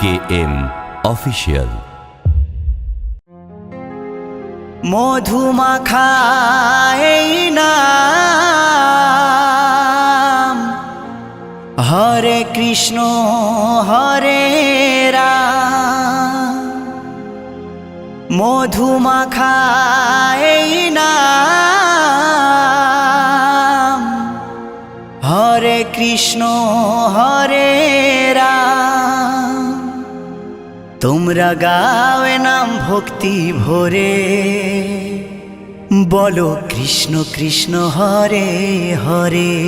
K M official মধুমাখাই নাম। হরে কৃষ্ণ হরে রাম। মধুমাখাই নাম। হরে কৃষ্ণ হরে তোমরা গাওয়ে নাম ভক্তি ভরে। বলো কৃষ্ণ কৃষ্ণ হরে হরে।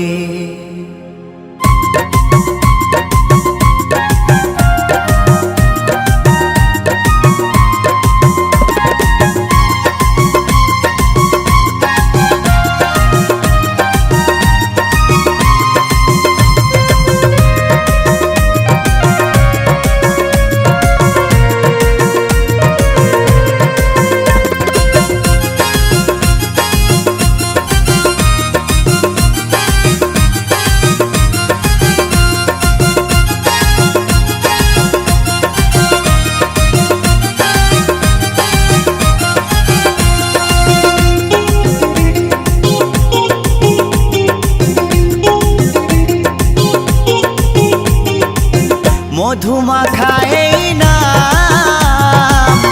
মধুমাখাই নাম।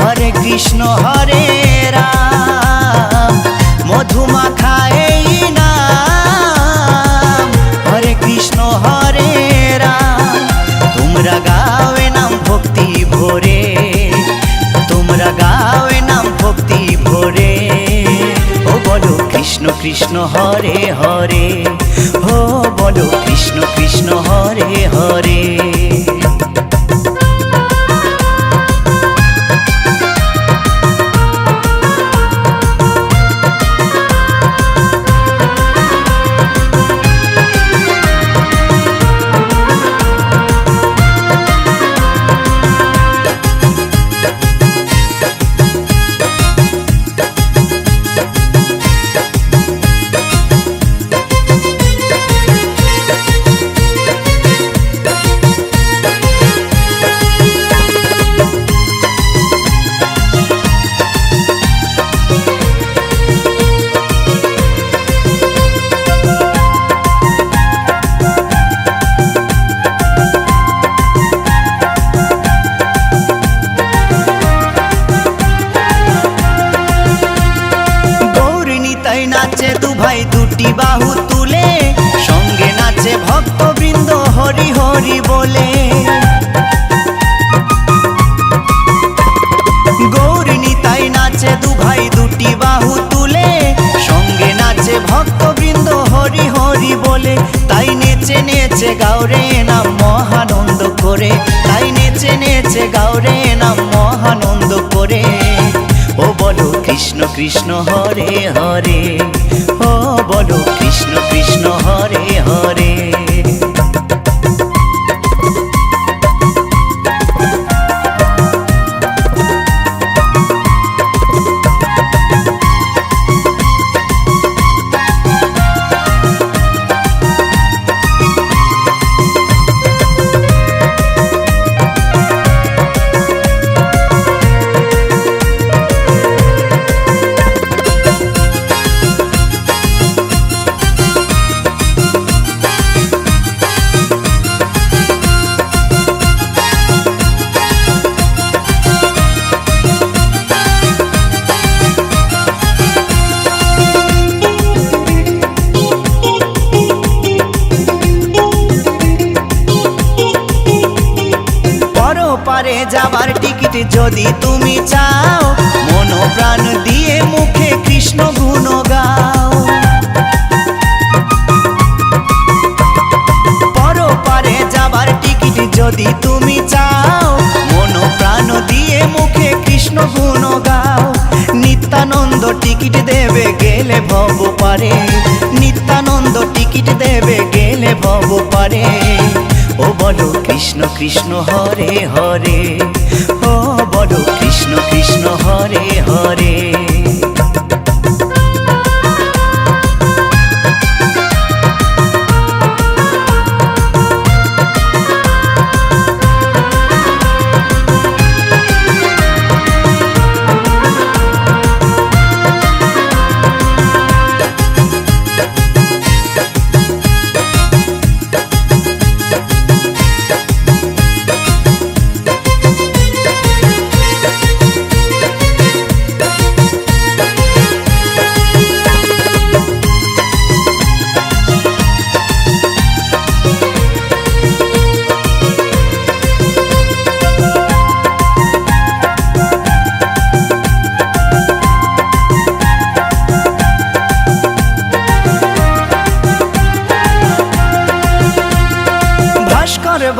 হরে কৃষ্ণ, হরে রাম। মধুমাখাই নাম। হরে কৃষ্ণ, হরে রাম। তোমরা গাওয়ে নাম ভক্তি ভরে। তোমরা গাওয়ে নাম ভক্তি ভরে। ও বলো কৃষ্ণ কৃষ্ণ, হরে হরে। ও বলো কৃষ্ণ কৃষ্ণ, হরে হরে। বাহু তুলে, সঙ্গে নাচে ভক্তবৃন্দ হরি হরি বলে। গৌরিনী তাই নাচে দু ভাই দুটি বাহু তুলে, সঙ্গে নাচে ভক্তবৃন্দ হরি হরি বলে। তাই নেচে নেচে গাওরে নাম মহানন্দ করে। তাই নেচে নেচে গাওরে নাম মহানন্দ করে। ও বলো কৃষ্ণ কৃষ্ণ হরে হরে বলো কৃষ্ণ কৃষ্ণ হরে হরে যাবার টিকিট যদি তুমি চাও মন প্রাণ দিয়ে মুখে কৃষ্ণ গুণ গাও। পরপারে যাবার টিকিট যদি তুমি চাও মন প্রাণ দিয়ে মুখে কৃষ্ণ গুণ গাও। নিত্যানন্দ টিকিট দেবে গেলে ভব পারে নিত্যানন্দ টিকিট দেবে গেলে ভব পারে ও বলো কৃষ্ণ কৃষ্ণ হরে হরে। ও বলো কৃষ্ণ কৃষ্ণ হরে হরে।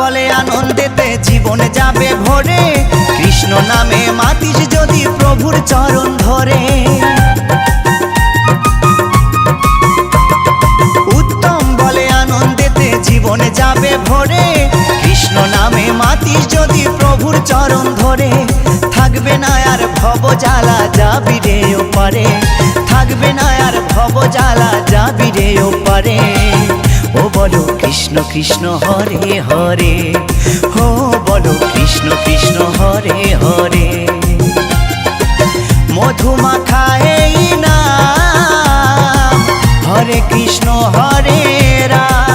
বলে আনন্দেতে জীবন যাবে ভরে। কৃষ্ণ নামে মাতিস যদি প্রভুর চরণ ধরে। উত্তম বলে আনন্দেতে জীবন যাবে ভরে। কৃষ্ণ নামে মাতিস যদি প্রভুর চরণ ধরে। থাকবে না আর ভব জ্বালা যাবি রে ওপারে। থাকবে না আর ভব জ্বালা যাবি রে ওপারে। ও বলো কৃষ্ণ কৃষ্ণ, হরে হরে। ও বলো কৃষ্ণ কৃষ্ণ, হরে হরে। মধুমাখা এই না হরে কৃষ্ণ, হরে রাম।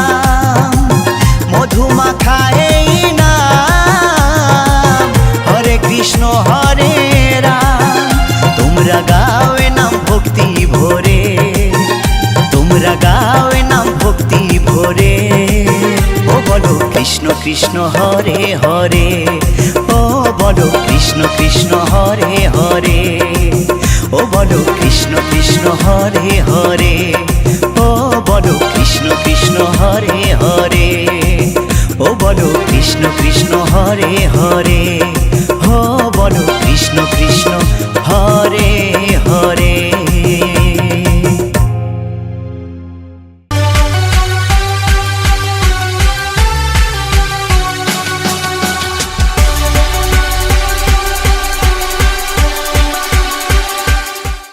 কৃষ্ণ হরে হরে। ও বলো কৃষ্ণ কৃষ্ণ হরে হরে। ও বলো কৃষ্ণ কৃষ্ণ হরে হরে। ও বলো কৃষ্ণ কৃষ্ণ হরে হরে। ও বলো কৃষ্ণ কৃষ্ণ হরে হরে। ও বলো কৃষ্ণ কৃষ্ণ